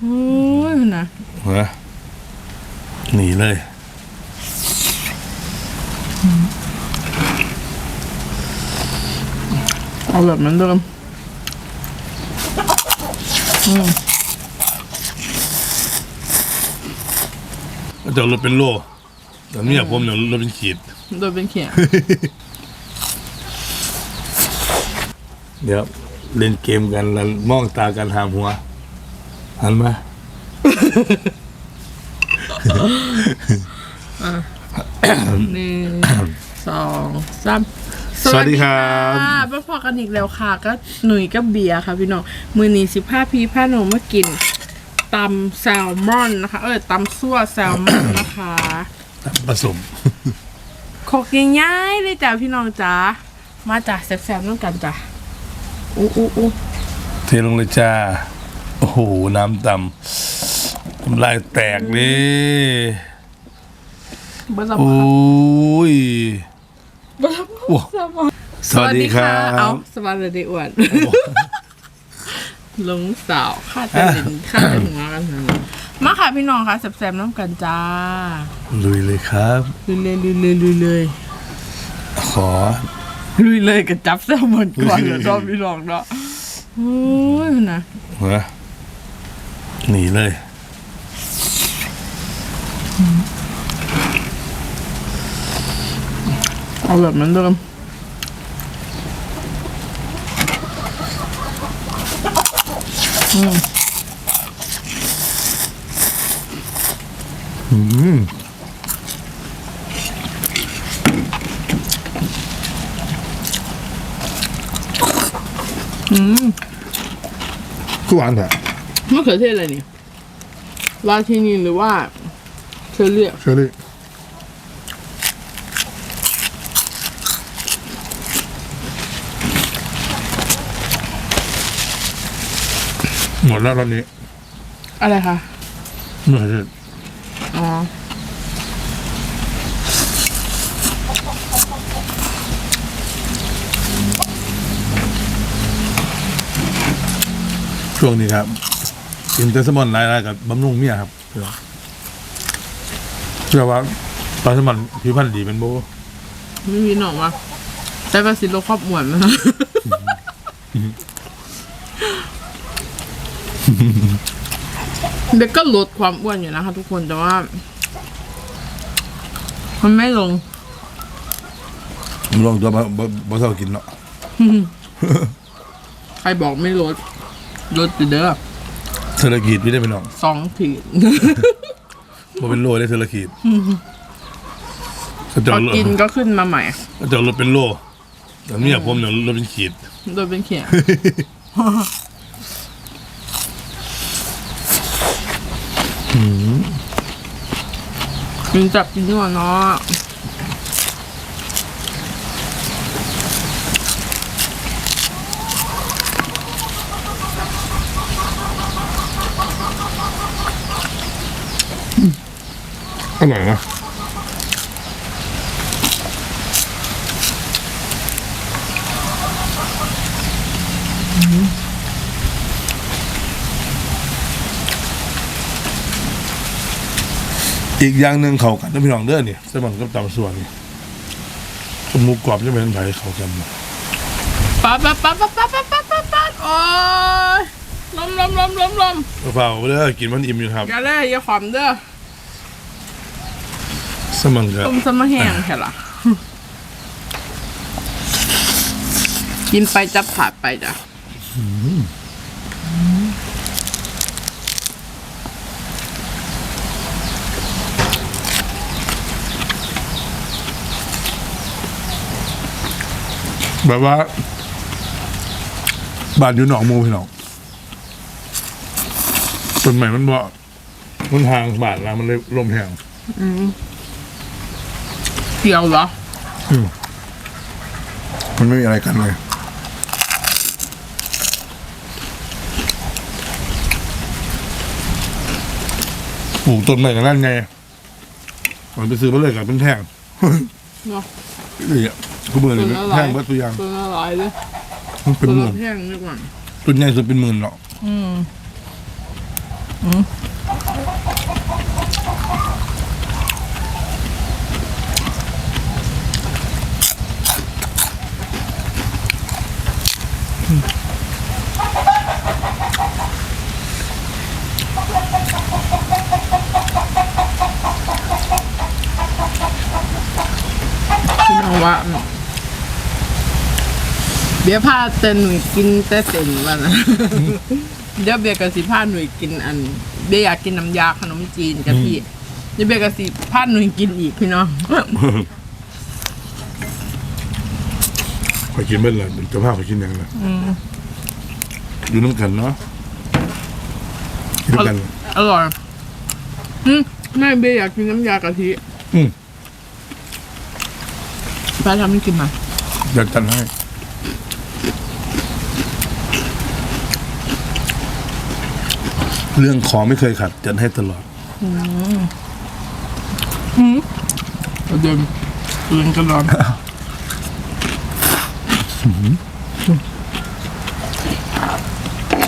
โอ้ยนะเหรอหนีเลยเอาแบบเหมือนเดิมจะเอารถเป็นโลแต่เนี่ยผมเนี่ยรถเป็นขีดโดยเป็นเขียนเดี๋ยวเล่นเกมกันแล้วมองตากันหามหัว หันมาหนึ่งสองสามสวัสดีครับค่ะมาพอกันอีกแล้วค่ะ ก็หนุ่ยกับเบียร์ค่ะพี่น้อง มือนี้สิบห้าพีผ้าหนูมากินตำแซลมอนนะคะ เออตำซั่วแซลมอนนะคะผสมโคกง่ายๆเลยจ้ะพี่น้องจ้ามาจ้ะแซ่บๆน้องกันจ้ะอู้อู้อู้เทลงเลยจ้า โอ้โห น้ำต่ำน้ำลายแตกนี่เบอร์สองโอ้ยเบอร์สองโอ้สวัสดีครับเอาสวัสดีอ้วนลงสาวค่าจะเด่นค่าจะหัวกันนะมาค่ะพี่น้องค่ะแซ่บๆน้ำกันจ้า ลุยเลยครับลุยเลยลุยเลยลุยเลยขอลุยเลยกับจับแซลมอนก่อนเดี๋ยวชอบพี่น้องเนาะโอ้ยนะเหรอหนีเลย เอาแบบเหมือนเดิมกูหวานแท้ มะเขือเทศอะไรนี่ราชินีหรือว่าเชอรี่เชอรี่หมดแล้วตอนนี้ อะไรคะเหนื่อยเลยอ๋อช่วงนี้ครับ กินเตสมอนไลน์กับบำรุงเมียครับเพื่อเชื่อว่าปลาสมอนผิวพรรณดีเป็นโบไม่มีหนองวะแต่ภาษีโลครอบหมวนนะ เด็กก็ลดความอ้วนอยู่นะคะทุกคนแต่ว่า มันไม่ลง ลองตัวบ่บ่บ่เท่ากินเนาะ ใครบอกไม่ลดลดอยู่เด้อ เทอร์กีดพี่ได้เป็นน้องสองถีดบ่เป็นโลได้เทอร์กีดก็พจะอเอารถกินก็ขึ้นมาใหม่ก็จะเอารถเป็นโลแต่เมียผมเนี่ยรถเป็นขีดโดยเป็นเขียนกินจับกินนัวเนาะ อร่อยนะอีกอย่างหนึ่งเขากันนะพี่น้องเด้อเนี่ยสมอนกับตำส่วนนี่หมูกรอบจะเป็นไผ่เขากันนะปั๊บปั๊บปั๊บปั๊บปั๊บปั๊บปั๊บปั๊บปั๊บโอ้ยลมลมลมลมลมเปล่าเด้อกินมันอิ่มอยู่ครับ อย่าเลยอย่าขวามเด้อ สมอนกับต้มสมะแห้งใช่ล่ะกินไปจะผ่าดไปจ้ะแบบว่าบ้านอยู่หนองมูพี่น้องต้นใหม่มันบ่มันห่างบ้านเรามันเลยลมแห้ง เกี่ยวเหรอมันไม่มีอะไรกันเลยปลูกต้นใหม่กันนั่นไงมันไปซื้อมาเลยกับเป็นแท่งเนาะนี่อะกูเบื่อเลยต้นละหลายแท่งเบิดตัวอยางตัวละร้อยเลยมันเป็นตัวหมื่ละนแห้งดีกว่าต้นใหญ่สุดเป็นหมื่นเนาะอืมพี่น้องว่าเบียร์พาแต่หนุ่ยกินแต่เส้นวันนะเดี๋ยวเบียร์กับสิพาหนุ่ยกินอัน เบียร์อยากกินน้ำยาขนมจีนกะทิเดี๋ยวเบียร์กับสิพาหนุ่ยกินอีกพี่น้องขอกินเบิ้ลเลยเจะพาขอกินยังไงอยู่น้ำกันเนาะกินน้ำกันอร่อยอืมแม่เบียร์อยากกินน้ำยากะทิอืมป้าทำให้กินมาอยากจันให้ เรื่องของไม่เคยขัดจัดให้ตลอดประเดิมเรือนกันร้อน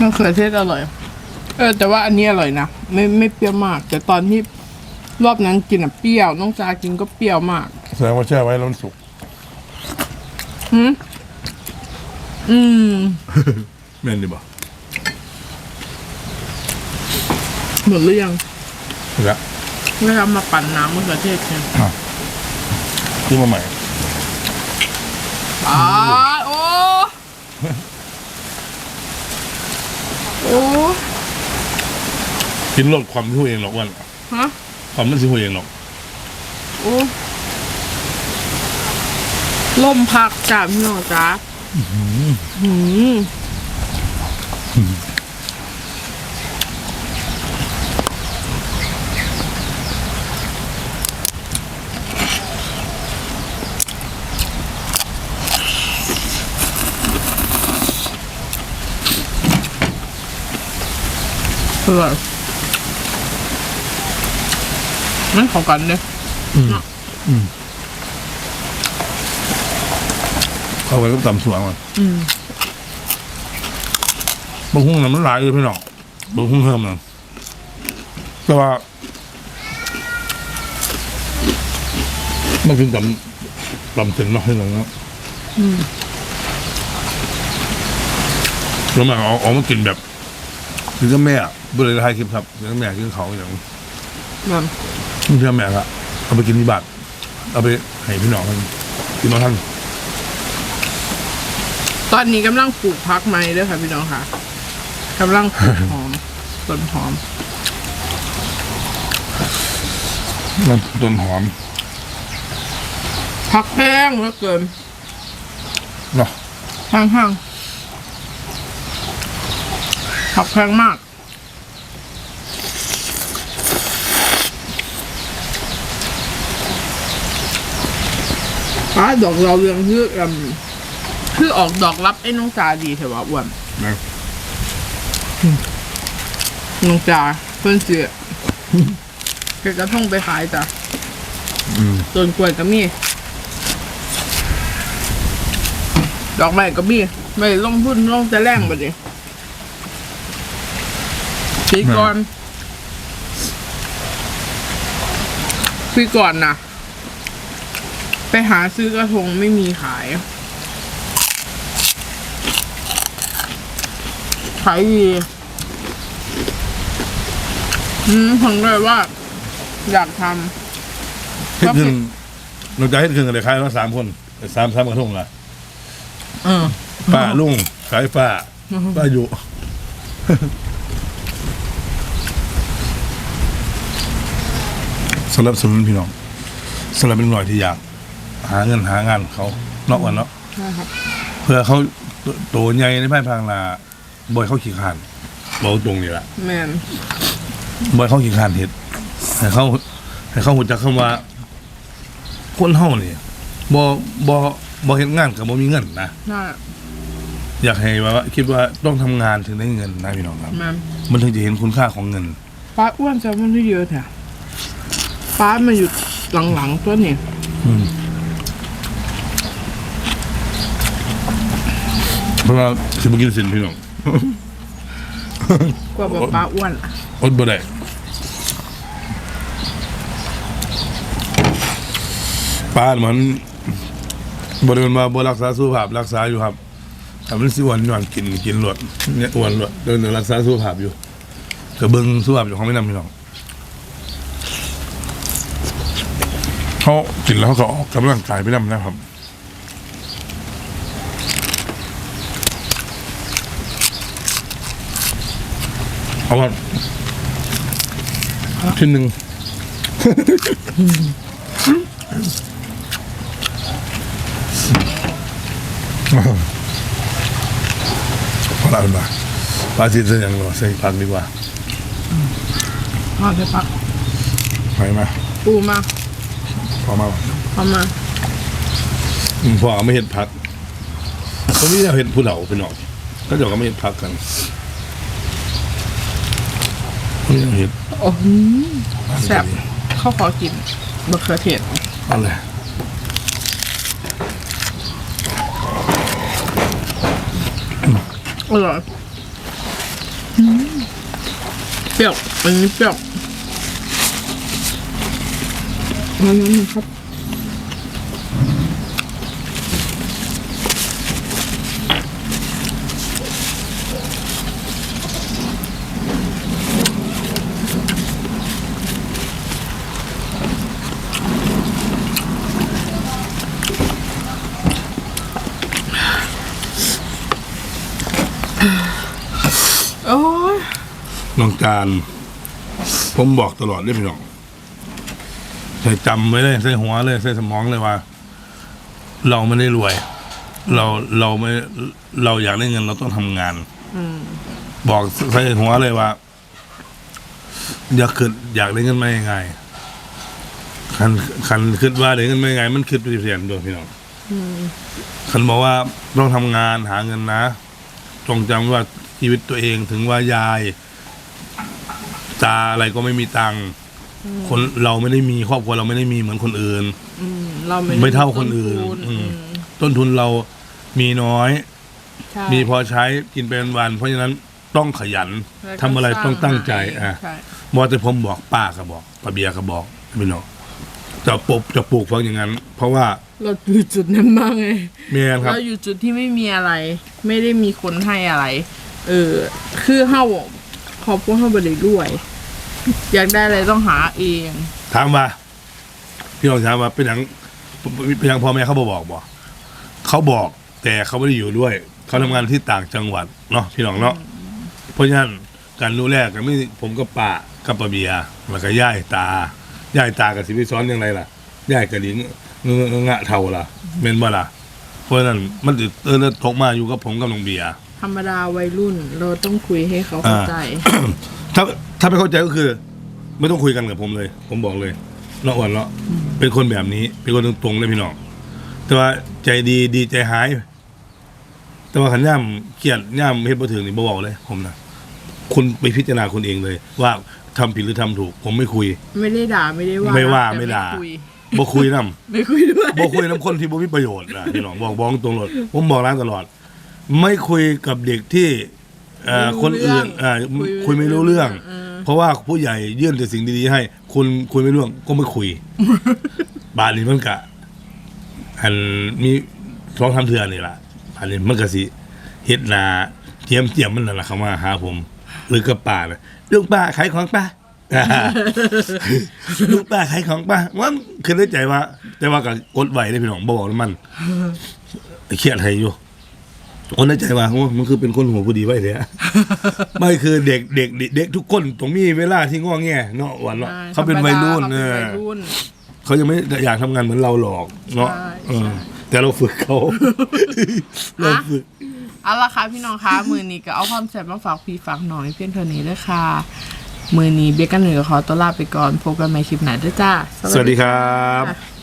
มะเขือเทศอร่อย เออ แต่ว่าอันนี้อร่อยนะ ไม่ไม่เปรี้ยวมาก แต่ตอนที่รอบนั้นกินอะเปรี้ยว น้องจากินก็เปรี้ยวมาก แสดงว่าแช่ไว้แล้วมันสุกหืมอืม แม่นดีบ่ หมดหรือยังแล้วไม่ทำมาปั่นน้ำมะเขือเทศเนี่ยซื้อมาใหม่อ่าโอ้โอ้กินลดความที่หัวเองหรอกวันฮะความมันสิหัวเองหรอกโอ้ล่มพักจ้าพี่น้องจ้าหืม อร่อยมันเข้ากันเลยเอาไว้ก็ตำสวนก่อนบางหุ้งน่ะมันหลายเลยพี่น้องบางหุ้งเพิ่มน่ะแต่ว่ามันกินตำตำเส้นเนาะให้หน่อยเนาะแล้วมันเอาเอามากินแบบ กินกับแม่อะบริไทยคลิปครับกินกับแม่กินกับเขาอย่างนั่นนี่พี่แม่ละเอาไปกินที่บ้านเอาไปให้พี่น้องกันพี่น้องท่านตอนนี้กำลังปลูกพักไม้ด้วยค่ะพี่น้องค่ะกำลังปลูกหอม ต้นหอม มันต้นหอมพักแพงเหลือเกินเนาะแพงห้าง ผักแพงมาก ป้าดอกเราวเรืองคืออืมคือออกดอกรับไอ้น้องจาดีเถอะว่าอ้วนนะน้องจาเพื่อนเสือเก็บกระทงไปขายจ้ะอืมต้นกล้วยก็มี ดอกไม้ก็มี ไม่ลงทุนลงแต่แรงไปดิ ปีก่อนปีก่อนนะไปหาซื้อกระทงไม่มีขาย ขายดีอืมผมเลยว่า อยากทำเฮ็ดขึ้นเราจะเฮ็ดขึ้นกันเลยคล้ายว่าสามคนสามสามกระทงละเออ ป้าลุงขายป้าป้าอยู่ สำหรับสนุนพี่น้องสำหรับเป็นหน่อยที่อยาก หาเงินหางานเขานอกกันเนาะใช่ครับเพื่อเขาโตใหญ่ในภายภาคหนาบ่อยเขาขี้ขานบอกตรงนี่แหละแมนบ่อยเขาขี้ขานเห็ดให้เขาให้เขาหูจักคำว่า คนเฮานี่บ่บ่บ่เฮ็ดงานกับบ่มีเงินนะใช่อยากให้ว่าคิดว่าต้องทำงานถึงได้เงินนะพี่น้องครับ แมนมันถึงจะเห็นคุณค่าของเงินป้าอ้วนจะมันได้เยอะแท้ ป้ามาอยู่หลังๆตัวนี้อืมเพราะว่าสิบ่กินสินพี่น้องกว่าบอกป้าอ้วนอดบ่ได้ป้านมันบริเวณมาบรักษาสุขภาพรักษาอยู่ครับทำมันสิอ้วันย้อนกินกินหลวดเนี่ยอ้วนหลวดเดินรักษาสุขภาพอยู่ก็เบิ่งสุขภาพอยู่ของไม่นำพี่น้อง เขากินแล้วเขาก็ออกกำลังกายไปนำนะครับเอาว่าชิ้นหนึ่งพอละเป็นบ้าปลาจีนเส้นอย่างเราใส่ผักดีกว่ามาเถอะปักไปมาปูมา พอมาพอมาอืมพอไม่เห็นผักตรงนี้เราเห็นผู้เหล่าไปหน่อยก็เดี๋ยวก็ไม่เห็นผักกันนี่เราเห็นโอ้โหแซ่บเข้าขอกินมะเขือเทศเอะไรอร่อยอืมเปรี้ยวอันนี้เปรี้ยว อันนี้นะครับโอ้ยน้องจาน ผมบอกตลอดเลยพี่น้อง ใส่จำไว้เลยใส่หัวเลยใส่สมองเลยว่า เราไม่ได้รวย เราเราไม่เราอยากได้เงินเราต้องทำงานอืมบอกใส่หัวเลยว่า อยากคิดอยากได้เงินมายังไงคันคันคิดว่าได้เงินมายังไง มันคิดไปเปลี่ยนด้วยพี่น้องคันบอกว่าต้องทำงานหาเงินนะจงจำว่าชีวิตตัวเองถึงว่ายายตาอะไรก็ไม่มีตังค์ คนเราไม่ได้มีครอบครัวเราไม่ได้มีเหมือนคนอื่นอืมเราไม่ไม่เท่าคนอื่น ต้ทุอืมอืมต้นทุนเรามีน้อยใช่มีพอใช้กินเป็นวัน เพราะฉะนั้นต้องขยันแล้วก็ทำอะไรต้องตั้งใจสร้าอะใช่มอแต่ผมบอกป้าก็บอกป้าเบียร์ก็บอกพี่น้องจะปลูกจะปลูกฟังอย่างนั้น เพราะว่าเราอยู่จุดนั้นมากไงเมียนครับเราอยู่จุดที่ไม่มีอะไร ไม่ได้มีคนให้อะไร เออ คือเฮาขอบคุณเฮาบ่ได้รวย อยากได้อะไรต้องหาเอง ถามว่าพี่น้องถามว่าเป็นอย่างเป็นอย่างพ่อแม่เขาบอกบอกเขาบอกแต่เขาไม่ได้อยู่ด้วย เขาทำงานที่ต่างจังหวัดเนาะพี่น้องเนาะเพราะฉะนั้นการดูแลกันไม่ผมก็ป้ากับป้าเบียร์แล้วก็ย่ายตาย่ายตากับสิพิซ้อนยังไงล่ะย่ายกับลิ้นเงงะเท่าล่ะเมนบ่ล่ะเพราะฉะนั้นมันเออแล้วทกมาอยู่กับผมกับน้องเบียร์ ธรรมดาวัยรุ่น เราต้องคุยให้เขาเข้าใจ ถ้าถ้าไม่เข้าใจก็คือ ไม่ต้องคุยกันกับผมเลย ผมบอกเลยเนาะอ่อนเนาะเป็นคนแบบนี้ เป็นคนตรงๆเลยพี่น้องแต่ว่าใจดีดีใจหาย แต่ว่าขันย่ำเครียดย่ำเฮ็ดบ่ถึงนี่บ่บอกเลย ผมนะคุณไปพิจารณาคุณเองเลย ว่าทำผิดหรือทำถูก ผมไม่คุย ไม่ได้ด่าไม่ได้ว่าไม่ว่าแต่ไม่ด่าคุยบ่คุยนํไม่คุยด้วยบ่คุยน้ำคนที่บ่มีประโยชน์นะพี่น้องบอกบอกตรงๆเลยผมบอกร้านตลอด ไม่คุยกับเด็กที่เอ่อคนอื่นเอ่อคุยไม่รู้เรื่องเออเพราะว่าผู้ใหญ่ยื่นแต่สิ่งดีๆให้ คุณคุยไม่รู้เรื่องก็ไม่คุย บาทนี้มันกะอันมีท้องทำเถื่อนนี่ล่ะบาทนี้มันก็สิเฮ็ดนาเทียมเทียมมันนั่นแหละเข้ามาหาผม หรือกับป้าเลยลูกป้าขายของป้า ลูกป้าขายของป้าว่าคือได้ใจว่า แต่ว่าก็กดไว้ได้พี่น้องบ่บอกน้ำมัน เครียดให้อยู่ คนได้ใจว่าโอ้มันคือเป็นคนหัวผู้ดีไว้เลยอะ ไม่คือเด็กเด็กเด็กเด็กทุกคนต้องมีเวลาที่ง้อแงเนาะวันเนาะใช่เขาเป็นวัยรุ่นธรรมเอดาอเขาเป็นวัยรุ่น เขายังไม่อยากทำงานเหมือนเราหรอกเนาะใช่ เออแต่เราฝึกเขา เราฝึก เอาละค่ะพี่น้องคะ มือนี้ก็เอาความแซ่บมาฝากพี่ฝากหน่อยเพียงเท่านี้ด้วยค่ะ มือนี้เบียกันเหนือขอตัวลาไปก่อนพบกันใหม่คลิปหน้าด้วยจ้า สวัสดีครับค่ะ